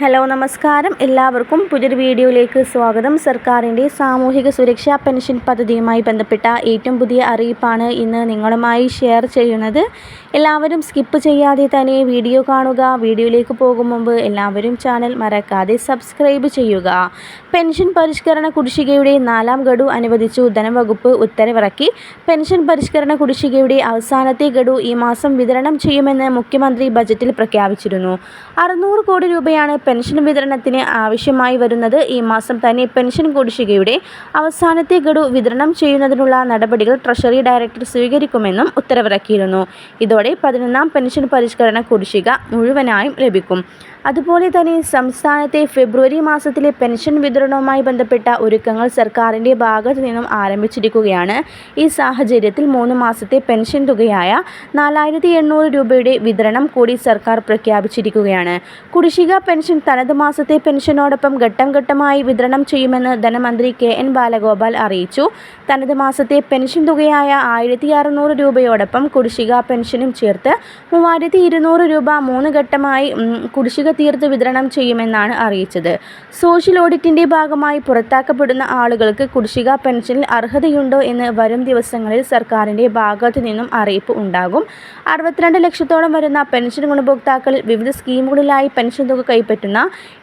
Hello നമസ്കാരം. എല്ലാവർക്കും പുതിയൊരു വീഡിയോയിലേക്ക് സ്വാഗതം. സർക്കാരിന്റെ സാമൂഹിക സുരക്ഷാ പെൻഷൻ പദ്ധതിയുമായി ബന്ധപ്പെട്ട ഏറ്റവും പുതിയ അറിയിപ്പാണ് ഇന്ന് നിങ്ങളുമായി ഷെയർ ചെയ്യുന്നത്. എല്ലാവരും സ്കിപ്പ് ചെയ്യാതെ തന്നെ വീഡിയോ കാണുക. വീഡിയോയിലേക്ക് പോകും മുമ്പ് എല്ലാവരും ചാനൽ മറക്കാതെ സബ്സ്ക്രൈബ് ചെയ്യുക. പെൻഷൻ പരിഷ്കരണ കുടിശ്ശികയുടെ നാലാം ഗഡു അനുവദിച്ചു. ധനവകുപ്പ് ഉത്തരവിറക്കി. പെൻഷൻ പരിഷ്കരണ കുടിശ്ശികയുടെ അവസാനത്തെ ഗഡു ഈ മാസം വിതരണം ചെയ്യുമെന്ന് മുഖ്യമന്ത്രി ബജറ്റിൽ പ്രഖ്യാപിച്ചിരുന്നു. അറുന്നൂറ് കോടി രൂപയാണ് പെൻഷൻ വിതരണത്തിന് ആവശ്യമായി വരുന്നത് ഈ മാസം തന്നെ പെൻഷൻ കുടിശ്ശികയുടെ അവസാനത്തെ ഗഡു വിതരണം ചെയ്യുന്നതിനുള്ള നടപടികൾ ട്രഷറി ഡയറക്ടർ സ്വീകരിക്കുമെന്നും ഉത്തരവിറക്കിയിരുന്നു. ഇതോടെ പതിനൊന്നാം പെൻഷൻ പരിഷ്കരണ കുടിശ്ശിക മുഴുവനായും ലഭിക്കും. അതുപോലെ തന്നെ സംസ്ഥാനത്തെ ഫെബ്രുവരി മാസത്തിലെ പെൻഷൻ വിതരണവുമായി ബന്ധപ്പെട്ട ഒരുക്കങ്ങൾ സർക്കാരിന്റെ ഭാഗത്തു നിന്നും ആരംഭിച്ചിരിക്കുകയാണ്. ഈ സാഹചര്യത്തിൽ മൂന്ന് മാസത്തെ പെൻഷൻ തുകയായ നാലായിരത്തി എണ്ണൂറ് രൂപയുടെ വിതരണം കൂടി സർക്കാർ പ്രഖ്യാപിച്ചിരിക്കുകയാണ്. കുടിശ്ശിക പെൻഷൻ തനത് മാസത്തെ പെൻഷനോടൊപ്പം ഘട്ടം ഘട്ടമായി വിതരണം ചെയ്യുമെന്ന് ധനമന്ത്രി കെ എൻ ബാലഗോപാൽ അറിയിച്ചു. തനത് മാസത്തെ പെൻഷൻ തുകയായ ആയിരത്തി അറുന്നൂറ് രൂപയോടൊപ്പം കുടിശ്ശിക പെൻഷനും ചേർത്ത് മൂവായിരത്തി ഇരുന്നൂറ് രൂപ മൂന്ന് ഘട്ടമായി കുടിശ്ശിക തീർത്ത് വിതരണം ചെയ്യുമെന്നാണ് അറിയിച്ചത്. സോഷ്യൽ ഓഡിറ്റിന്റെ ഭാഗമായി പുറത്താക്കപ്പെടുന്ന ആളുകൾക്ക് കുടിശ്ശിക പെൻഷനിൽ അർഹതയുണ്ടോ എന്ന് വരും ദിവസങ്ങളിൽ സർക്കാരിന്റെ ഭാഗത്തു നിന്നും അറിയിപ്പ് ഉണ്ടാകും. അറുപത്തിരണ്ട് ലക്ഷത്തോളം വരുന്ന പെൻഷൻ ഗുണഭോക്താക്കളിൽ വിവിധ സ്കീമുകളിലായി പെൻഷൻ തുക കൈപ്പറ്റുന്ന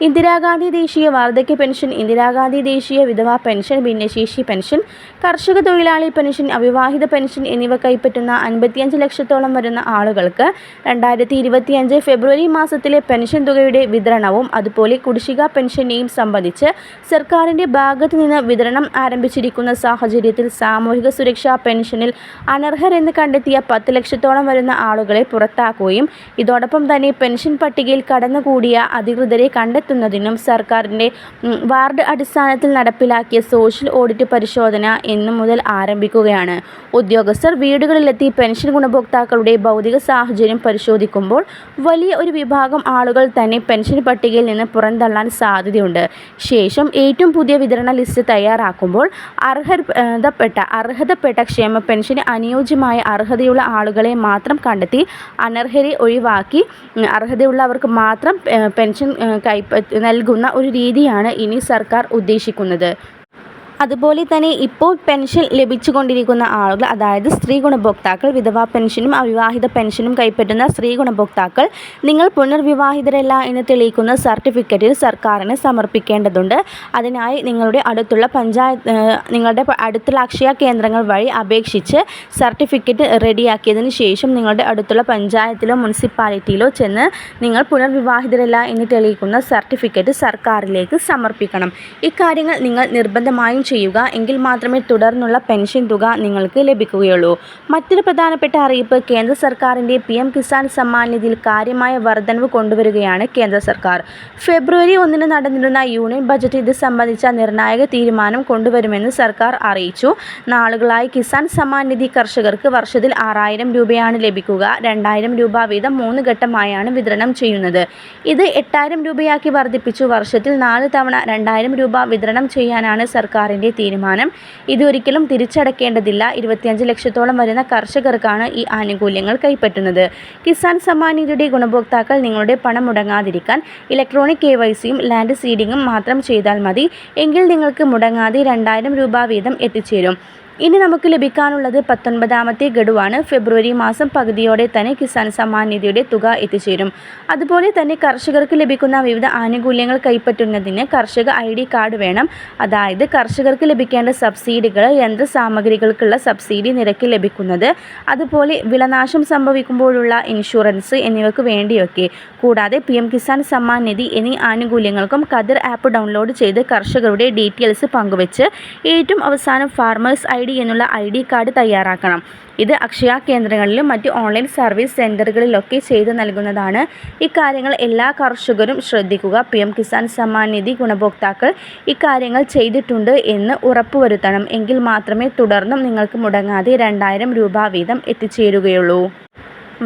ഇന്ദിരാഗാന്ധി ദേശീയ വാർദ്ധക്യ പെൻഷൻ ഇന്ദിരാഗാന്ധി ദേശീയ വിധവാ പെൻഷൻ ഭിന്നശേഷി പെൻഷൻ കർഷക തൊഴിലാളി പെൻഷൻ അവിവാഹിത പെൻഷൻ എന്നിവ കൈപ്പറ്റുന്ന അൻപത്തിയഞ്ച് ലക്ഷത്തോളം വരുന്ന ആളുകൾക്ക് രണ്ടായിരത്തി ഇരുപത്തിയഞ്ച് ഫെബ്രുവരി മാസത്തിലെ പെൻഷൻ തുകയുടെ വിതരണവും അതുപോലെ കുടിശ്ശിക പെൻഷനെയും സംബന്ധിച്ച് സർക്കാരിന്റെ ഭാഗത്തു നിന്ന് വിതരണം ആരംഭിച്ചിരിക്കുന്ന സാഹചര്യത്തിൽ സാമൂഹിക സുരക്ഷാ പെൻഷനിൽ അനർഹരെന്ന് കണ്ടെത്തിയ പത്ത് ലക്ഷത്തോളം വരുന്ന ആളുകളെ പുറത്താക്കുകയും ഇതോടൊപ്പം തന്നെ പെൻഷൻ പട്ടികയിൽ കടന്നുകൂടിയ അധികൃതരെ കണ്ടെത്തുന്നതിനും സർക്കാരിന്റെ വാർഡ് അടിസ്ഥാനത്തിൽ നടപ്പിലാക്കിയ സോഷ്യൽ ഓഡിറ്റ് പരിശോധന ഇന്നു മുതൽ ആരംഭിക്കുകയാണ്. ഉദ്യോഗസ്ഥർ വീടുകളിലെത്തി പെൻഷൻ ഗുണഭോക്താക്കളുടെ ഭൗതിക സാഹചര്യം പരിശോധിക്കുമ്പോൾ വലിയ ഒരു വിഭാഗം ആളുകൾ തന്നെ പെൻഷൻ പട്ടികയിൽ നിന്ന് പുറന്തള്ളാൻ സാധ്യതയുണ്ട്. ശേഷം ഏറ്റവും പുതിയ വിതരണ ലിസ്റ്റ് തയ്യാറാക്കുമ്പോൾ അർഹതപ്പെട്ട അർഹതപ്പെട്ട ക്ഷേമ പെൻഷന് അനുയോജ്യമായ അർഹതയുള്ള ആളുകളെ മാത്രം കണ്ടെത്തി അനർഹരെ ഒഴിവാക്കി. അർഹതയുള്ളവർക്ക് മാത്രം പെൻഷൻ കൈപ്പ നൽകുന്ന ഒരു രീതിയാണ് ഇനി സർക്കാർ ഉദ്ദേശിക്കുന്നത്. അതുപോലെ തന്നെ ഇപ്പോൾ പെൻഷൻ ലഭിച്ചുകൊണ്ടിരിക്കുന്ന ആളുകൾ അതായത് സ്ത്രീ ഗുണഭോക്താക്കൾ വിധവാ പെൻഷനും അവിവാഹിത പെൻഷനും കൈപ്പറ്റുന്ന സ്ത്രീ ഗുണഭോക്താക്കൾ നിങ്ങൾ പുനർവിവാഹിതരല്ല എന്ന് തെളിയിക്കുന്ന സർട്ടിഫിക്കറ്റിൽ സർക്കാരിന് സമർപ്പിക്കേണ്ടതുണ്ട്. അതിനായി നിങ്ങളുടെ അടുത്തുള്ള പഞ്ചായത്ത് നിങ്ങളുടെ അടുത്തുള്ള അക്ഷയ കേന്ദ്രങ്ങൾ വഴി അപേക്ഷിച്ച് സർട്ടിഫിക്കറ്റ് റെഡിയാക്കിയതിന് ശേഷം നിങ്ങളുടെ അടുത്തുള്ള പഞ്ചായത്തിലോ മുനിസിപ്പാലിറ്റിയിലോ ചെന്ന് നിങ്ങൾ പുനർവിവാഹിതരല്ല എന്ന് തെളിയിക്കുന്ന സർട്ടിഫിക്കറ്റ് സർക്കാരിലേക്ക് സമർപ്പിക്കണം. ഇക്കാര്യങ്ങൾ നിങ്ങൾ നിർബന്ധമായും ചെയ്യുക എങ്കിൽ മാത്രമേ തുടർന്നുള്ള പെൻഷൻ തുക നിങ്ങൾക്ക് ലഭിക്കുകയുള്ളൂ. മറ്റൊരു പ്രധാനപ്പെട്ട അറിയിപ്പ് കേന്ദ്ര സർക്കാരിന്റെ പി എം കിസാൻ സമ്മാൻ നിധിയിൽ കാര്യമായ വർധനവ് കൊണ്ടുവരികയാണ് കേന്ദ്ര സർക്കാർ. ഫെബ്രുവരി ഒന്നിന് നടന്നിരുന്ന യൂണിയൻ ബജറ്റ് ഇത് സംബന്ധിച്ച നിർണായക തീരുമാനം കൊണ്ടുവരുമെന്ന് സർക്കാർ അറിയിച്ചു. നാളുകളായി കിസാൻ സമ്മാൻ നിധി കർഷകർക്ക് വർഷത്തിൽ ആറായിരം രൂപയാണ് ലഭിക്കുക. രണ്ടായിരം രൂപ വീതം മൂന്ന് ഘട്ടമായാണ് വിതരണം ചെയ്യുന്നത്. ഇത് എട്ടായിരം രൂപയാക്കി വർദ്ധിപ്പിച്ചു. വർഷത്തിൽ നാല് തവണ രണ്ടായിരം രൂപ വിതരണം ചെയ്യാനാണ് സർക്കാരിന്റെ തീരുമാനം. ഇതൊരിക്കലും തിരിച്ചടക്കേണ്ടതില്ല. ഇരുപത്തിയഞ്ച് ലക്ഷത്തോളം വരുന്ന കർഷകർക്കാണ് ഈ ആനുകൂല്യങ്ങൾ കൈപ്പറ്റുന്നത്. കിസാൻ സമ്മാൻ നിധിയുടെ ഗുണഭോക്താക്കൾ നിങ്ങളുടെ പണം മുടങ്ങാതിരിക്കാൻ ഇലക്ട്രോണിക് കെ ലാൻഡ് സീഡിങ്ങും മാത്രം ചെയ്താൽ മതി. എങ്കിൽ നിങ്ങൾക്ക് മുടങ്ങാതെ രണ്ടായിരം രൂപ വീതം എത്തിച്ചേരും. ഇനി നമുക്ക് ലഭിക്കാനുള്ളത് പത്തൊൻപതാമത്തെ ഗഡുവാണ്. ഫെബ്രുവരി മാസം പകുതിയോടെ തന്നെ കിസാൻ സമ്മാൻ നിധിയുടെ തുക എത്തിച്ചേരും. അതുപോലെ തന്നെ കർഷകർക്ക് ലഭിക്കുന്ന വിവിധ ആനുകൂല്യങ്ങൾ കൈപ്പറ്റുന്നതിന് കർഷക ഐ ഡി കാർഡ് വേണം. അതായത് കർഷകർക്ക് ലഭിക്കേണ്ട സബ്സിഡികൾ യന്ത്ര സാമഗ്രികൾക്കുള്ള സബ്സിഡി നിരക്ക് ലഭിക്കുന്നത് അതുപോലെ വിളനാശം സംഭവിക്കുമ്പോഴുള്ള ഇൻഷുറൻസ് എന്നിവയ്ക്ക് വേണ്ടിയൊക്കെ. കൂടാതെ പി എം കിസാൻ സമ്മാൻ നിധി എന്നീ ആനുകൂല്യങ്ങൾക്കും കതിർ ആപ്പ് ഡൗൺലോഡ് ചെയ്ത് കർഷകരുടെ ഡീറ്റെയിൽസ് പങ്കുവച്ച് ഏറ്റവും അവസാനം ഫാർമേഴ്സ് ഐ ഡി എന്നുള്ള ഐ ഡി കാർഡ് തയ്യാറാക്കണം. ഇത് അക്ഷയ കേന്ദ്രങ്ങളിലും മറ്റ് ഓൺലൈൻ സർവീസ് സെന്ററുകളിലൊക്കെ ചെയ്തു നൽകുന്നതാണ്. ഇക്കാര്യങ്ങൾ എല്ലാ കർഷകരും ശ്രദ്ധിക്കുക. പി എം കിസാൻ സമ്മാൻ നിധി ഗുണഭോക്താക്കൾ ഇക്കാര്യങ്ങൾ ചെയ്തിട്ടുണ്ട് എന്ന് ഉറപ്പുവരുത്തണം. എങ്കിൽ മാത്രമേ തുടർന്നും നിങ്ങൾക്ക് മുടങ്ങാതെ രണ്ടായിരം രൂപ വീതം എത്തിച്ചേരുകയുള്ളൂ.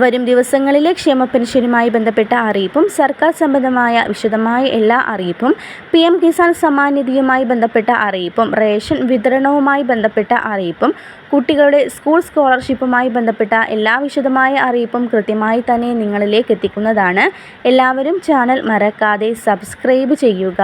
വരും ദിവസങ്ങളിലെ ക്ഷേമ പെൻഷനുമായി ബന്ധപ്പെട്ട അറിയിപ്പും സർക്കാർ സംബന്ധമായ വിശദമായ എല്ലാ അറിയിപ്പും പി എം കിസാൻ സമ്മാൻ നിധിയുമായി ബന്ധപ്പെട്ട അറിയിപ്പും റേഷൻ വിതരണവുമായി ബന്ധപ്പെട്ട അറിയിപ്പും കുട്ടികളുടെ സ്കൂൾ സ്കോളർഷിപ്പുമായി ബന്ധപ്പെട്ട എല്ലാ വിശദമായ അറിയിപ്പും കൃത്യമായി തന്നെ നിങ്ങളിലേക്ക് എത്തിക്കുന്നതാണ്. എല്ലാവരും ചാനൽ മറക്കാതെ സബ്സ്ക്രൈബ് ചെയ്യുക.